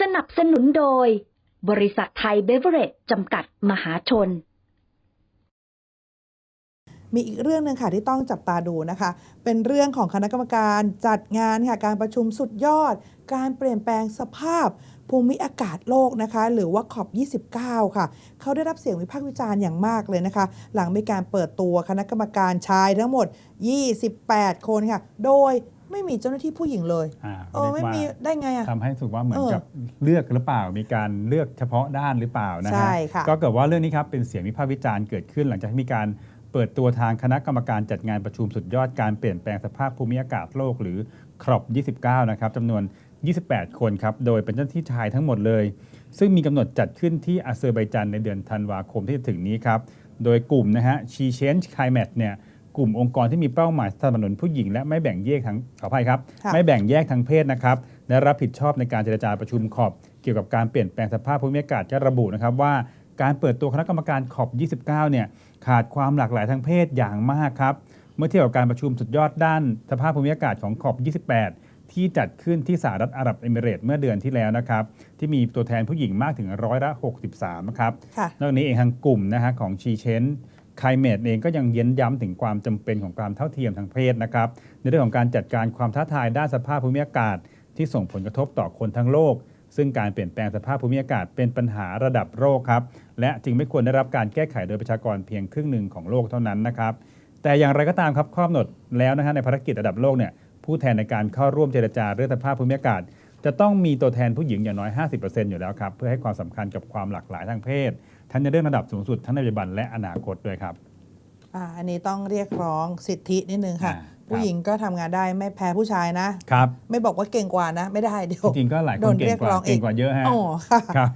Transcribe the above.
สนับสนุนโดย บริษัทไทยเบเวอเรจจำกัดมหาชน มีอีกเรื่องหนึ่งค่ะที่ต้องจับตาดูนะคะ เป็นเรื่องของคณะกรรมการจัดงานค่ะการประชุมสุดยอด การเปลี่ยนแปลงสภาพภูมิอากาศโลกนะคะ หรือว่าขอบ29 ค่ะ เขาได้รับเสียงวิพากษ์วิจารณ์อย่างมากเลยนะคะ หลังมีการเปิดตัวคณะกรรมการชายทั้งหมด 28 คนค่ะ โดย ไม่มีเจ้าหน้าที่ผู้หญิงเลยอ่าเออไม่มีได้ไงอะ ทำให้รู้สึกว่าเหมือนเออกับเลือกหรือเปล่า มีการเลือกเฉพาะด้านหรือเปล่านะใช่ฮะค่ะ ก็เกิดว่าเรื่องนี้ครับเป็นเสียงวิพากษ์วิจารณ์เกิดขึ้น หลังจากที่มีการเปิดตัวทางคณะกรรมการจัดงานประชุมสุดยอดการเปลี่ยนแปลงสภาพภูมิอากาศโลกหรือครอบ29 นะครับจำนวน 28 คนครับ โดยเป็นเจ้าหน้าที่ชายทั้งหมดเลย ซึ่งมีกำหนดจัดขึ้นที่อาเซอร์ไบจันในเดือนธันวาคมที่จะถึงนี้ครับ โดยกลุ่มนะฮะ She Change Climate เนี่ย กลุ่มองค์กรที่มีเป้าหมายสนับสนุนผู้หญิงและไม่แบ่งแยกทั้งขออภัยครับค่ะไม่แบ่งแยกทางเพศนะครับและรับผิดชอบในการเจรจาประชุมขอบ เกี่ยวกับการเปลี่ยนแปลงสภาพภูมิอากาศก็ระบุนะครับว่าการเปิดตัวคณะกรรมการขอบ 29 เนี่ยขาดความหลากหลายทางเพศอย่างมากครับ เมื่อเทียบกับการประชุมสุดยอดด้าน สภาพภูมิอากาศของขอบ 28 ที่จัดขึ้นที่สหรัฐอาหรับเอมิเรตส์เมื่อเดือนที่แล้วนะครับ ที่มีตัวแทนผู้หญิงมากถึงร้อยละ 63 นะครับค่ะนอกจากนี้เองทางกลุ่มนะฮะของชีเชนไคลเมดเองก็ยังเย้นย้ำถึงความจำเป็นของการเท่าเทียมทางเพศนะครับ ในเรื่องของการจัดการความท้าทายด้านสภาพภูมิอากาศ ที่ส่งผลกระทบต่อคนทั้งโลก ซึ่งการเปลี่ยนแปลงสภาพภูมิอากาศเป็นปัญหาระดับโลกครับ และจึงไม่ควรได้รับการแก้ไขโดยประชากรเพียงครึ่งหนึ่งของโลกเท่านั้นนะครับ แต่อย่างไรก็ตามครับข้อกำหนดแล้วนะฮะในภารกิจระดับโลกเนี่ยผู้แทนในการเข้าร่วมเจรจาเรื่องสภาพภูมิอากาศ จะต้องมีตัวแทนผู้หญิงอย่างน้อย 50%อยู่แล้วครับเพื่อให้ความสำคัญกับความหลากหลายทางเพศ ทั้งในเรื่องระดับสูงสุดทั้งในปัจจุบันและอนาคตด้วยครับ อ่าอันนี้ต้องเรียกร้องสิทธินิดนึงค่ะ อ่าครับผู้หญิงก็ทำงานได้ไม่แพ้ผู้ชายนะ ครับไม่บอกว่าเก่งกว่านะ ไม่ได้เดี๋ยวจริงๆก็หลายคโดนนเก่เรีงยกกว่าร้องอีกเก่งกว่าเยอะฮะอ๋อค่ะ ครับ